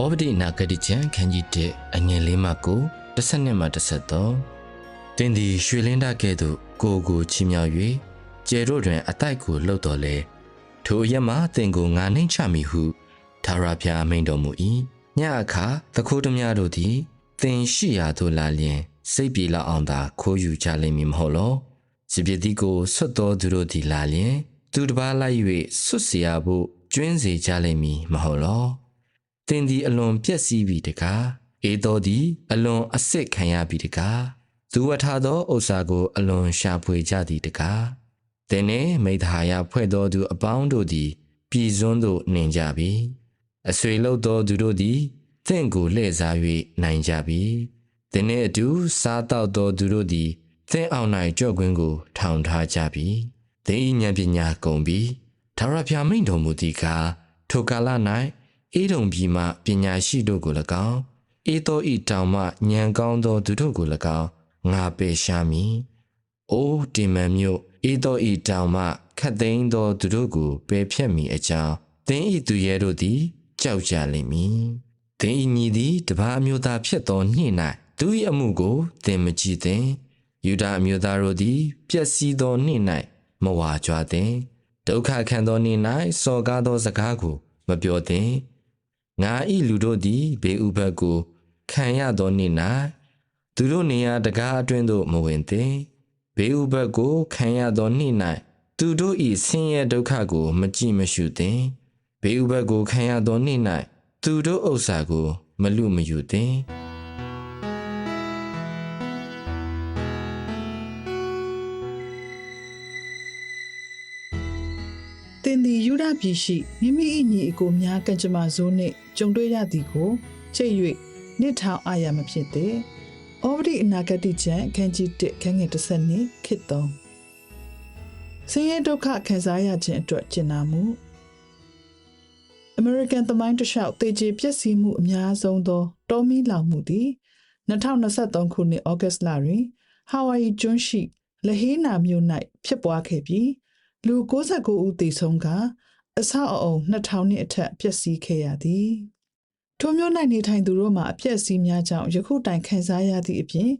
ဩဗတိနာဂတိကျမ်းခန်းကြီး1အငယ်လေးမှကိုတစ်နှစ်မှတစ်ဆက်သောတင်သည်ရွှေလင်းတကဲ့သို့ကိုယ်ကိုချီးမြှောက်၍ကျဲတို့တွင်အတိုက်ကိုလှုပ်တော်လဲထိုအရက်မှတင်ကိုငါနှိမ့်ချမည်ဟုသာရဖျားမိန်တော်မူ၏ညအခါသခိုးသမားတို့သည်တင်ရှိရာသို့လာလျင်စိတ်ပြေလောက်အောင်သာခိုးယူကြလိမ့်မည်မဟုတ်လောစပြစ်တိကိုဆွတ်တော်သူတို့သည်လာလျင်သူတစ်ပါးလိုက်၍ဆွတ်เสียဖို့ကျွင်းစေကြလိမ့်မည်မဟုတ်လော သင်သည်အလွန်ပြက်စီးပြီတကားအေတော်သည် အလွန်အစ်စ်ခံရပြီတကားသူဝထားသောဥစ္စာကို အလွန်ရှာဖွေကြသည်တကားသင်နှင့်မိသားယဖွဲ့တော်သူအပေါင်းတို့သည် ပြည်စွန်းသို့နှင်ကြပြီအဆွေလောက်တော်သူတို့သည်သင်ကိုလှည့်စား၍နိုင်ကြပြီသင်နှင့်အတူစားတောက်တော်သူတို့သည်သင်အောင်၌ကြော့ကွင်းကို ထောင်ထားကြပြီသင်၏ဉာဏ်ပညာကုန်ပြီထာဝရဘုရားမိန့်တော်မူသည်ကားထိုကာလ၌ အေဒုံပြည်မှပညာရှိတို့ကို၎င်းအေသောဤတောင်မှဉာဏ်ကောင်းသောသူတို့ကို၎င်းငါပယ်ရှားမည်။အိုးတင်မန်မြို့အေသောဤတောင်မှခတ်သိမ်းသောသူတို့ကိုပယ်ဖြတ်မည်အကြောင်းသင်ဤသူရဲတို့သည်ကြောက်ကြလိမ့်မည်။သင်ဤညီသည်တပါးအမျိုးသားဖြစ်သောနှင့်၌သူ၏အမှုကိုသင်မကြည့်သင်။ယူဒအမျိုးသားတို့သည်ပျက်စီးသောနှင့်၌မဝါကြွားသင်။ဒုက္ခခံသောနှင့်၌စော်ကားသောစကားကို မပြောသင်။ ငါဤလူတို့သည်ဘေးဥပတ်ကိုခံရသောနေ့၌သူတို့နေရာတကားအတွင်းသို့မဝင်သင်ဘေးဥပတ်ကိုခံရသောနေ့၌သူတို့ဤဆင်းရဲဒုက္ခကိုမကြည့်မရှုသင်ဘေးဥပတ်ကိုခံရသောနေ့၌သူတို့ဥစ္စာကို မလူမယူသင် သင်သည်ယူဒပြည်ရှိမိမိ၏ညီအကိုများကံကြမ္မာဇိုးနှင့်ကြုံတွေ့ရသည်ကိုချိတ်၍နှစ်ထောင်အာရမဖြစ်သေး။ဩဝတိအနာဂတိကျမ်းအခန်းကြီး1ခန်းငယ်30နှစ်ခေတ်3ဆင်းရဲဒုက္ခခံစားရခြင်းအတွက်ကျင်နာမှု American သမိုင်းတစ်လျှောက်တေကျေပျက်စီးမှုအများဆုံးသောတောမီလောင်မှုသည်2023ခုနှစ်ဩဂတ်လတွင်ဟာဝိုင်ယီကျွန်းရှိလဟေးနာမြို့၌ဖြစ်ပွားခဲ့ပြီး လူ69ဦးသေဆုံးကအဆောက်အအုံ2000နှစ်အထက်ပျက်စီးခဲ့ရသည်ထိုမြို့၌နေထိုင်သူတို့မှာအပျက်စီးများကြောင့်ယခုတိုင်ခံစားရသည့်အပြင်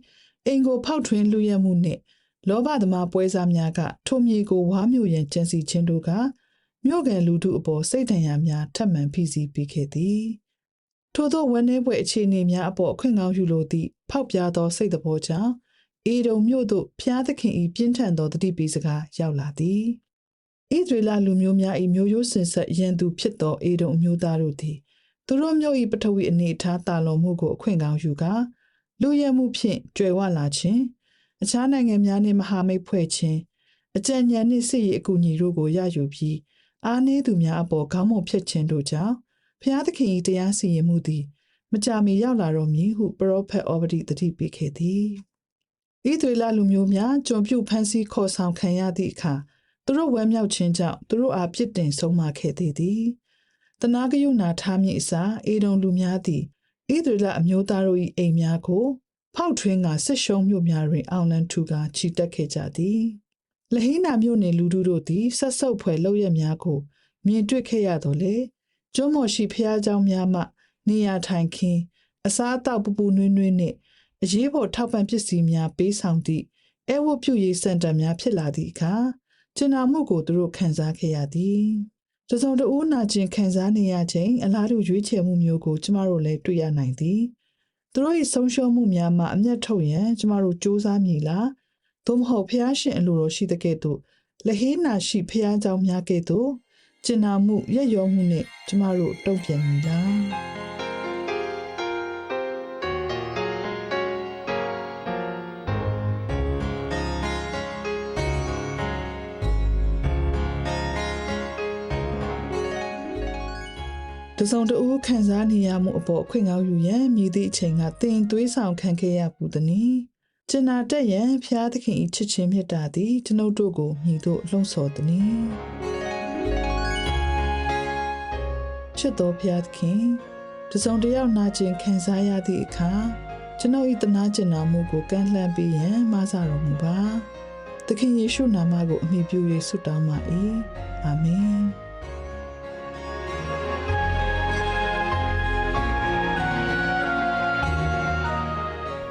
အင်ကိုဖောက်ထွင်းလူရဲမှုနှင့်လောဘသမားပွဲစားများကထိုမြေကိုဝါမျိုးရန်ကျန်းစီခြင်းတို့ကမြို့ကန်လူထုအပေါ်စိတ်ဒဏ်ရာများထပ်မံဖိစီးပေးခဲ့သည်ထို့သောဝန်내ပွဲအခြေအနေများအပေါ်အခွင့်ကောင်းယူလိုသည့်ဖောက်ပြားသောစိတ်သဘောကြောင့်အေဒုံမြို့သို့ဖျားသခင်၏ပြင်းထန်သောတတိပိစကားရောက်လာသည် ဣသရေလလူမျိုးများ၏မျိုးရိုးစင်ဆက်ရန်သူဖြစ်သောအေဒုံအမျိုးသားတို့သည်သူတို့မျိုး၏ပထဝီအနေအထားတာလွန်မှုကိုအခွင့်ကောင်းယူကာလူရဲမှုဖြင့်ကြွယ်ဝလာခြင်းအခြားနိုင်ငံများနှင့်မဟာမိတ်ဖွဲ့ခြင်းအကြံဉာဏ်နှင့်စစ်ရေးအကူအညီတို့ကိုရယူပြီးအားနည်းသူများအပေါ်ခေါင်းမုံဖြတ်ခြင်းတို့ကြောင့်ဖျားသခင်၏တရားစီရင်မှုသည်မကြာမီရောက်လာတော့မည်ဟုပရောဖက်ဩဝတိတတိပေးခဲ့သည်ဣသရေလလူမျိုးများကျွန်ပြုတ်ဖန်ဆီးခေါ်ဆောင်ခံရသည့်အခါ သူတို့ဝမ်းမြောက်ခြင်းကြောင့်သူတို့အားပြစ်တင်ဆုံးမခဲ့သေးသည်တနာကယုနာထားမည်အစားအေဒုံလူများသည်ဣသရေလအမျိုးသားတို့၏အိမ်များကိုဖောက်ထွင်းကဆစ်ရှုံးမြို့များတွင်အောင်လန်းထူကာချီတက်ခဲ့ကြသည်လဟိနာမြို့နယ်လူထုတို့သည်ဆက်ဆုပ်ဖွယ်လောက်ရများကိုမြင်တွေ့ခဲ့ရတော့လေကျွန်းမော်ရှိဖျားเจ้าများမှနေရာထိုင်ခင်းအစားအသောက်ပူပူနွေးနွေးနှင့်အရေးပေါ်ထောက်ပံ့ပစ္စည်းများပေးဆောင်သည့်အဲဝတ်ပြုရေးစင်တာများဖြစ်လာသည့်အခါ ကျင်နာမှုကိုသူတို့ခံစားခဲ့ရသည်တစုံတဦးနာကျင်ခံစားနေရခြင်းအလားတူရွေးချယ်မှုမျိုးကိုကျမတို့လည်းတွေ့ရနိုင်သည်သူတို့၏ဆုံးရှုံးမှုများမှအမျက်ထုတ်ရန်ကျမတို့စ조사မည်လားသို့မဟုတ်ဖျားရှင်အလိုတော်ရှိတဲ့ကဲ့သို့လဟေးနာရှိဖျားเจ้าများကဲ့သို့ကျင်နာမှုရက်ရောမှုနဲ့ကျမတို့တုံ့ပြန်မည်လား တစုံတဦးခံစားနေရမှုအပေါ်အခွင့်ကောင်းယူရန်မြည်သည့်အချိန်ကတင်သွေးဆောင်ခံခဲ့ရပူသည်။ကျင်နာတက်ရန်ဖျားသခင်၏ချစ်ချင်းမြတ်တာသည်ကျွန်ုပ်တို့ကိုမြည်တို့လှုံ့ဆော်သည်။ချစ်တော်ဖျားသခင်တစုံတစ်ယောက်နာကျင်ခံစားရသည့်အခါကျွန်ုပ်၏တနာကျင်နာမှုကိုကန့်လှန့်ပေးရန်မဆတော်မူပါ။သခင်ယေရှုနာမကိုအမိပြု၍ဆုတောင်းပါ၏။အာမင်။